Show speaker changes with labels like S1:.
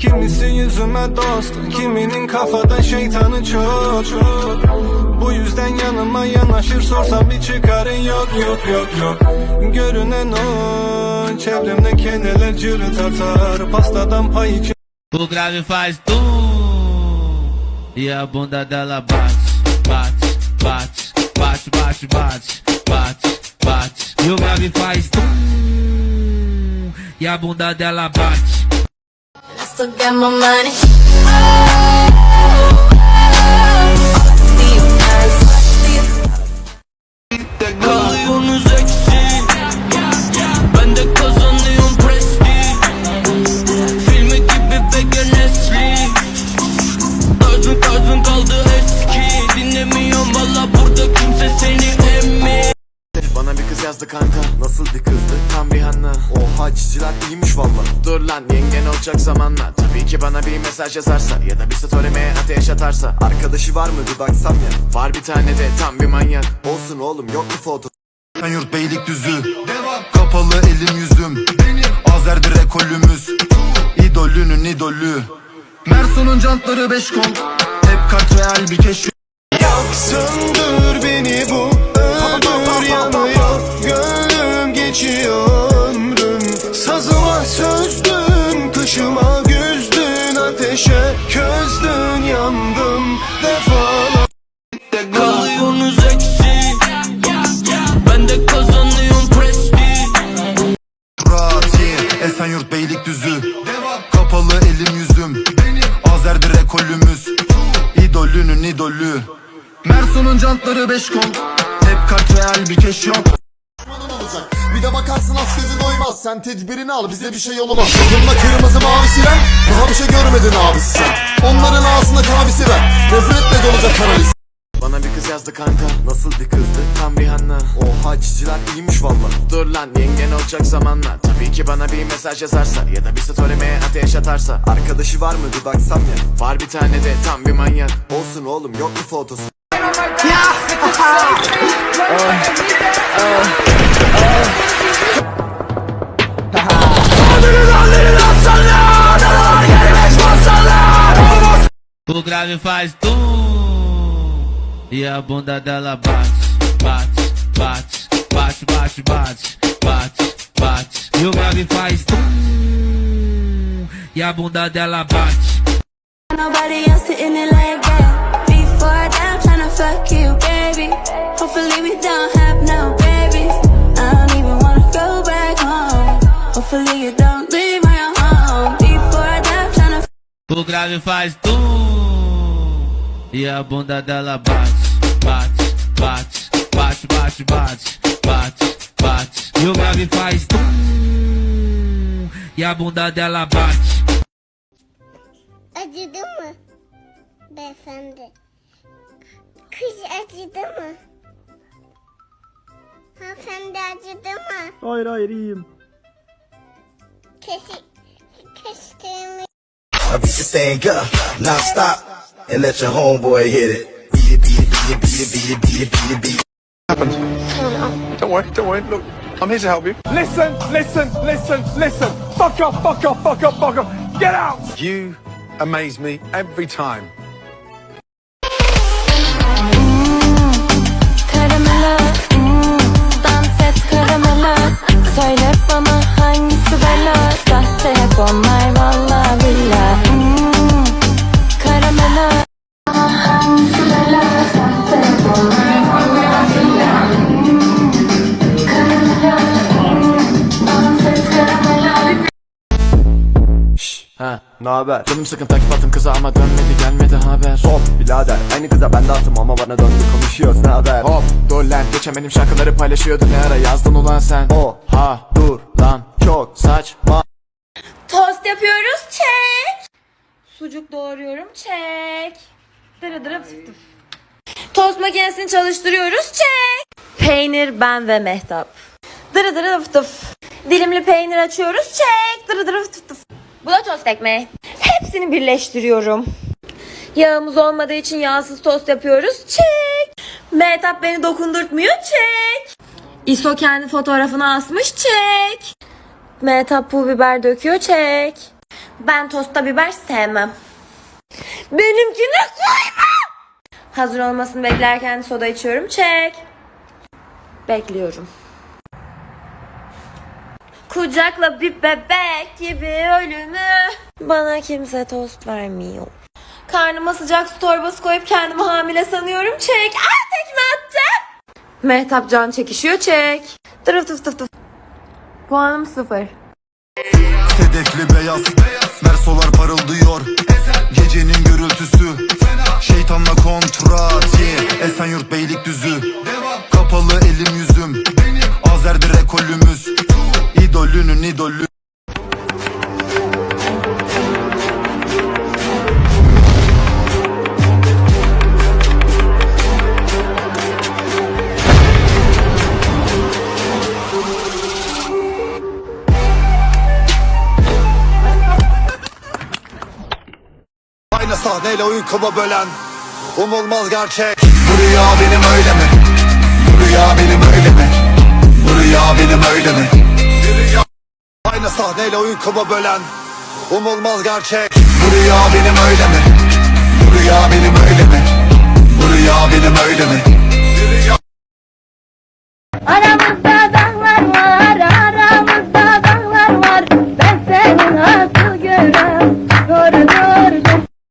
S1: Kimisi yüzüme dost Kiminin kafadan şeytanı çok Bu yüzden yanıma yanaşır sorsam bir çıkarın yok yok yok yok. Görünen o Çevremde keneler cırıt atar. Pastadan pay için
S2: O grave faz tum E a bunda dela bate, bate, bate, bate, bate, bate, bate, bate. E o grave faz tum E a bunda dela bate.
S3: Still got my money.
S4: Yazdı kanka. Nasıl bir kızdı? Tam bir Hanna Oha çizgiler iyiymiş valla. Dur lan yengen olacak zamanla Tabii ki bana bir mesaj yazarsa Ya da bir storyme ateş atarsa. Arkadaşı var mı? Bir baksam ya. Var bir tane de tam bir manyak. Olsun oğlum yok mu foto.
S5: Ben yurt Beylikdüzü. Kapalı elim yüzüm. Azerdir ekolümüz. İdolünün idolü. Merson'un jantları beş kol. Hep kart real bir keşif.
S1: Söndür
S5: Merson'un jantları beş kol. Hep kart real bir keş yok.
S6: Olacak. Bir de bakarsın az gözün doymaz. Sen tedbirini al bize bir şey olmaz Yakında kırmızı mavisi ben Daha bir şey görmedin abisi sen. Onların ağzında kanabisi ver. Nefretle dolacak kanalis
S4: Bana bir kız yazdı kanka. Nasıl bir kızdı? Tam bir Hanna Oha çizgiler iyiymiş valla Dur lan yengen olacak zamanla. Tabii ki bana bir mesaj yazarsa Ya da bir storyme ateş atarsa. Arkadaşı var mı? Bir baksam ya. Var bir tane de tam bir manyak. Olsun oğlum yok mu fotosu
S2: O grave faz tum E a bunda dela bate, bate, bate, bate, bate, bate, bate, bate. E o grave faz tum E a bunda dela bate.
S3: Nobody else sitting it fuck you, baby. Hopefully, we don't have no babies. I don't even wanna go back home. Hopefully, you don't leave my home. Before that, I'm tryna
S2: O grave faz tum E a bunda dela bate, bate, bate, bate, bate, bate, bate, bate. E o grave faz tum E a bunda dela bate.
S7: Acıdı mı? Beyefendi. Kız acıdı mı? Hanımefendi acıdı mı?
S8: Hayır hayır iyiyim.
S7: Kesi, kestiğimi
S9: I beat the thing up, now stop, and let your homeboy hit it. Beat it, beat it, beat it, beat it, beat it, beat it, beat it, beat it.
S10: Don't worry, don't worry. Look, I'm here to help you. Listen, listen, listen, listen. Fuck off, fuck off, fuck off, fuck off. Get out! You amaze me every time.
S4: Haber? Canım sıkın takip attım kıza ama dönmedi gelmedi haber
S5: Hop birader aynı kıza ben de attım ama bana döndü konuşuyoruz ne haber
S4: Hop dur lan geçen benim şarkıları paylaşıyordun ne ara yazdın ulan sen
S5: O
S4: Ha dur lan
S5: çok
S4: saçma
S11: Tost yapıyoruz çek. Sucuk doğruyorum çek. Dırı dırı tıf tıf. Tost makinesini çalıştırıyoruz çek. Peynir ben ve Mehtap. Dırı dırı tıf tıf. Dilimli peynir açıyoruz çek. Dırı dırı tıf tıf. Bu tost ekmeği. Hepsini birleştiriyorum. Yağımız olmadığı için yağsız tost yapıyoruz çek. Mehtap beni dokundurtmuyor çek. İso kendi fotoğrafını asmış çek. Mehtap pul biber döküyor çek. Ben tosta biber sevmem. Benimkine koyma. Hazır olmasını beklerken soda içiyorum. Çek. Bekliyorum. Kucakla bir bebek gibi ölümü. Bana kimse tost vermiyor. Karnıma sıcak su torbası koyup kendimi hamile sanıyorum. Çek. Aa tekme attı. Mehtap can çekişiyor. Çek. Tırıf tıf tıf tıf. Puanım sıfır.
S5: Sedefli beyaz Mersolar parıldıyor Gecenin gürültüsü Şeytanla kontrat sahneyle uykumu bölen Umulmaz gerçek Bu rüya benim öyle mi? Bu rüya benim öyle mi? Bu rüya benim öyle mi? Aynı sahneyle uykumu bölen Umulmaz gerçek Bu rüya benim öyle mi? Bu rüya benim öyle mi? Bu rüya benim öyle mi?